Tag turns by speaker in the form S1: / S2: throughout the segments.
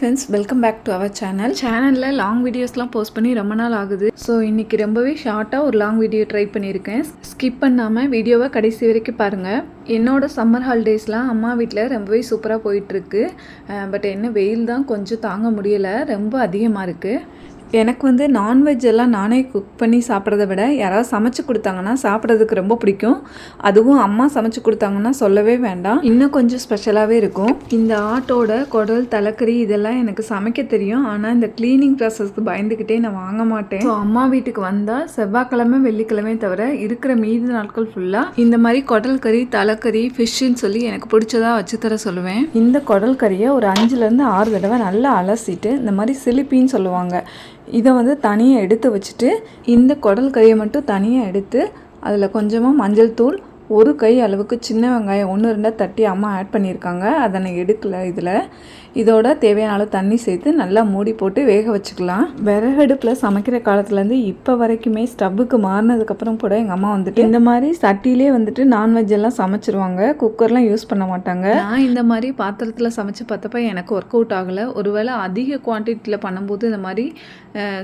S1: Friends welcome back to our channel சேனலில் long வீடியோஸ்லாம் post பண்ணி ரொம்ப நாள் ஆகுது. ஸோ இன்றைக்கி ரொம்பவே ஷார்ட்டாக ஒரு லாங் வீடியோ ட்ரை பண்ணியிருக்கேன். ஸ்கிப் பண்ணாமல் வீடியோவை கடைசி வரைக்கும் பாருங்கள் என்னோடய சம்மர் ஹாலிடேஸ்லாம் அம்மா வீட்டில் ரொம்பவே சூப்பராக போயிட்டுருக்கு பட் என்ன வெயில் தான் கொஞ்சம் தாங்க முடியலை. ரொம்ப அதிகமாக இருக்குது எனக்கு வந்து நான்வெஜ் எல்லாம் நானே குக் பண்ணி சாப்பிட்றத விட யாராவது சமைச்சு கொடுத்தாங்கன்னா சாப்பிட்றதுக்கு ரொம்ப பிடிக்கும். அதுவும் அம்மா சமைச்சு கொடுத்தாங்கன்னா சொல்லவே வேண்டாம். இன்னும் கொஞ்சம் ஸ்பெஷலாகவே இருக்கும். இந்த ஆட்டோட குடல் தலைக்கறி இதெல்லாம் எனக்கு சமைக்க தெரியும். ஆனால் இந்த க்ளீனிங் ப்ராசஸ்க்கு பயந்துக்கிட்டே நான் வாங்க மாட்டேன். ஸோ அம்மா வீட்டுக்கு வந்தால் செவ்வாய்க்கிழமை வெள்ளிக்கிழமை தவிர இருக்கிற மீதி நாட்கள் ஃபுல்லாக இந்த மாதிரி குடல் கறி தலைக்கறி ஃபிஷ்ஷுன்னு சொல்லி எனக்கு பிடிச்சதா வச்சு தர சொல்லுவேன். இந்த குடல் கறியை ஒரு அஞ்சுலேருந்து ஆறு தடவை நல்லா அலசிட்டு இந்த மாதிரி சிலிப்பின்னு சொல்லுவாங்க. இதை வந்து தனியாக எடுத்து வச்சுட்டு இந்த குடல் கறியை மட்டும் தனியாக எடுத்து அதில் கொஞ்சமாக மஞ்சள் தூள் ஒரு கை அளவுக்கு சின்ன வெங்காயம் ஒன்று ரெண்டாக தட்டி அம்மா ஆட் பண்ணியிருக்காங்க. அதை நான் எடுக்கலை இதில். இதோட தேவையான அளவு தண்ணி சேர்த்து நல்லா மூடி போட்டு வேக வச்சுக்கலாம். விறகடுப்பில் சமைக்கிற காலத்துலேருந்து இப்போ வரைக்குமே ஸ்டவ்வுக்கு மாறினதுக்கப்புறம் கூட எங்கள் அம்மா வந்துட்டு இந்த மாதிரி சட்டிலே வந்துட்டு நான்வெஜ் எல்லாம் சமைச்சிருவாங்க. குக்கர்லாம் யூஸ் பண்ண மாட்டாங்க. நான் இந்த மாதிரி பாத்திரத்தில் சமைச்சு பார்த்தப்ப எனக்கு ஒர்க் அவுட் ஆகலை. ஒருவேளை அதிக குவான்டிட்டியில் பண்ணும்போது இந்த மாதிரி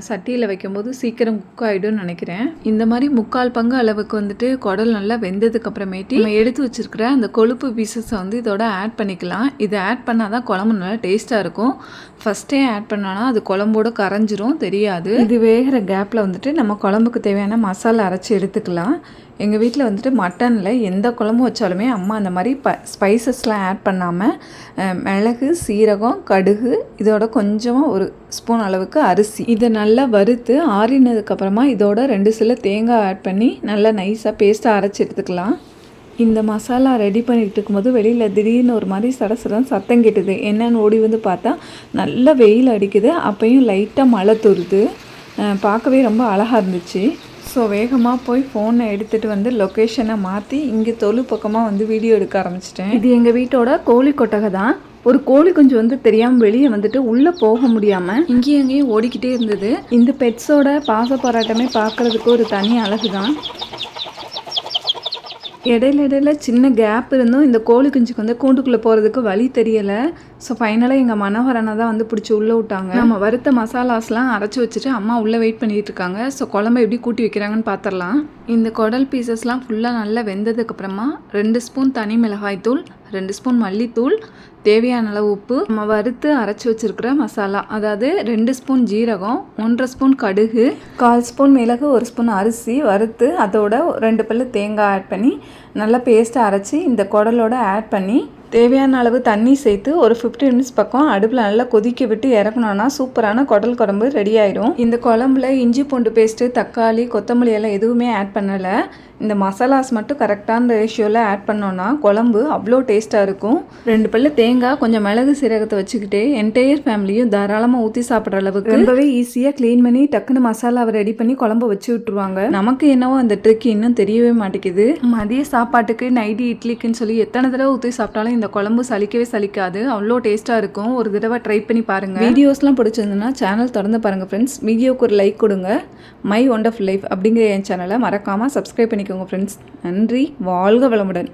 S1: சட்டியில் வைக்கும்போது சீக்கிரம் குக் ஆகிடும்னு நினைக்கிறேன். இந்த மாதிரி முக்கால் பங்கு அளவுக்கு வந்துட்டு குடல் நல்லா வெந்ததுக்கு அப்புறமேட்டி நம்ம எடுத்து வச்சிருக்கிற அந்த கொழுப்பு பீசஸை வந்து இதோட ஆட் பண்ணிக்கலாம். இதை ஆட் பண்ணால் தான் குழம்பு நல்லா டேஸ்ட்டாக இருக்கும். ஃபஸ்ட்டே ஆட் பண்ணோன்னா அது குழம்போட கரைஞ்சிரும் தெரியாது. இது வேகிற கேப்பில் வந்துட்டு நம்ம குழம்புக்கு தேவையான மசாலா அரைச்சி எடுத்துக்கலாம். எங்கள் வீட்டில் வந்துட்டு மட்டனில் எந்த குழம்பு வச்சாலுமே அம்மா அந்த மாதிரி ப ஸ்பைசஸ்லாம் ஆட் பண்ணாமல் மிளகு சீரகம் கடுகு இதோட கொஞ்சமாக ஒரு ஸ்பூன் அளவுக்கு அரிசி. இதை நல்லா வறுத்து ஆறினதுக்கப்புறமா இதோட ரெண்டு சில தேங்காய் ஆட் பண்ணி நல்லா நைஸாக பேஸ்ட்டாக அரைச்சி எடுத்துக்கலாம். இந்த மசாலா ரெடி பண்ணிகிட்டு இருக்கும்போது வெளியில் திடீர்னு ஒரு மாதிரி சடசடம் சத்தம் கேட்டுது. என்னென்னு ஓடி வந்து பார்த்தா நல்லா வெயில் அடிக்குது. அப்பையும் லைட்டாக மழை தூருது. பார்க்கவே ரொம்ப அழகாக இருந்துச்சு. ஸோ வேகமாக போய் ஃபோனை எடுத்துகிட்டு வந்து லொக்கேஷனை மாற்றி இங்கே தொழு பக்கமாக வந்து வீடியோ எடுக்க ஆரம்பிச்சிட்டேன். இது எங்கள் வீட்டோட கோழி கொட்டகை தான். ஒரு கோழி குஞ்சு வந்து தெரியாமல் வெளியே வந்துட்டு உள்ளே போக முடியாமல் இங்கேயும் அங்கேயும் ஓடிக்கிட்டே இருந்தது. இந்த பெட்ஸோட பாச போராட்டமே பார்க்குறதுக்கு ஒரு தனி அழகு தான். இடையில இடையில சின்ன கேப் இருந்தும் இந்த கோழி குஞ்சுக்கு வந்து கூண்டுக்குள்ளே போகிறதுக்கு வழி தெரியலை. ஸோ ஃபைனலாக எங்கள் மனோகரனை தான் வந்து பிடிச்சி உள்ளே விட்டாங்க. நம்ம வறுத்த மசாலாஸ்லாம் அரைச்சி வச்சுட்டு அம்மா உள்ளே வெயிட் பண்ணிகிட்டு இருக்காங்க. ஸோ குழம்பு எப்படி கூட்டி வைக்கிறாங்கன்னு பார்த்துடலாம் இந்த குடல் பீசஸ்லாம் ஃபுல்லாக நல்லா வெந்ததுக்கப்புறமா ரெண்டு ஸ்பூன் தனி மிளகாய் தூள் ரெண்டு ஸ்பூன் மல்லித்தூள் தேவையான அளவு உப்பு. நம்ம வறுத்து அரைச்சி வச்சுருக்கிற மசாலா அதாவது ரெண்டு ஸ்பூன் ஜீரகம் ஒன்றரை ஸ்பூன் கடுகு கால் ஸ்பூன் மிளகு ஒரு ஸ்பூன் அரிசி வறுத்து அதோட ரெண்டு பல்லு தேங்காய் ஆட் பண்ணி நல்லா பேஸ்ட்டை அரைச்சி இந்த குடலோட ஆட் பண்ணி தேவையான அளவு தண்ணி சேர்த்து ஒரு ஃபிஃப்டி மினிட்ஸ் பக்கம் அடுப்பில் நல்லா கொதிக்க விட்டு இறக்கணும்னா சூப்பரான குடல் குழம்பு ரெடி ஆயிடும் இந்த குழம்புல இஞ்சி பூண்டு பேஸ்ட்டு தக்காளி கொத்தமல்லி எல்லாம் எதுவுமே ஆட் பண்ணலை. இந்த மசாலாஸ் மட்டும் கரெக்டான ரேஷியோவில் ஆட் பண்ணோன்னா குழம்பு அவ்வளோ டேஸ்ட்டாக இருக்கும். ரெண்டு பல்லு தேங்காய் கொஞ்சம் மிளகு சீரகத்தை வச்சுக்கிட்டு என்டையர் ஃபேமிலியும் தாராளமாக ஊற்றி சாப்பிட்ற அளவுக்கு ரொம்பவே ஈஸியாக க்ளீன் பண்ணி டக்குன்னு மசாலாவை ரெடி பண்ணி குழம்பு வச்சு விட்டுருவாங்க. நமக்கு என்னவோ அந்த ட்ரிக் இன்னும் தெரியவே மாட்டேங்குது. மதிய சாப்பாட்டுக்கு நைட்டி இட்லிக்குன்னு சொல்லி எத்தனை தடவை ஊற்றி சாப்பிட்டாலும் இந்த குழம்பு சலிக்கவே சலிக்காது. அவ்வளோ டேஸ்ட்டாக இருக்கும். ஒரு தடவை ட்ரை பண்ணி பாருங்கள் வீடியோஸ்லாம் பிடிச்சிருந்ததுன்னா சேனல் திறந்து பாருங்கள் ஃப்ரெண்ட்ஸ் வீடியோக்கு ஒரு லைக் கொடுங்க. மை ஒண்டர்ஃபுல் லைஃப் அப்படிங்கிற என் சேனலை மறக்காமல் சப்ஸ்கிரைப் பண்ணிக்கோங்க ஃப்ரெண்ட்ஸ் நன்றி. வாழ்க வளமுடன்.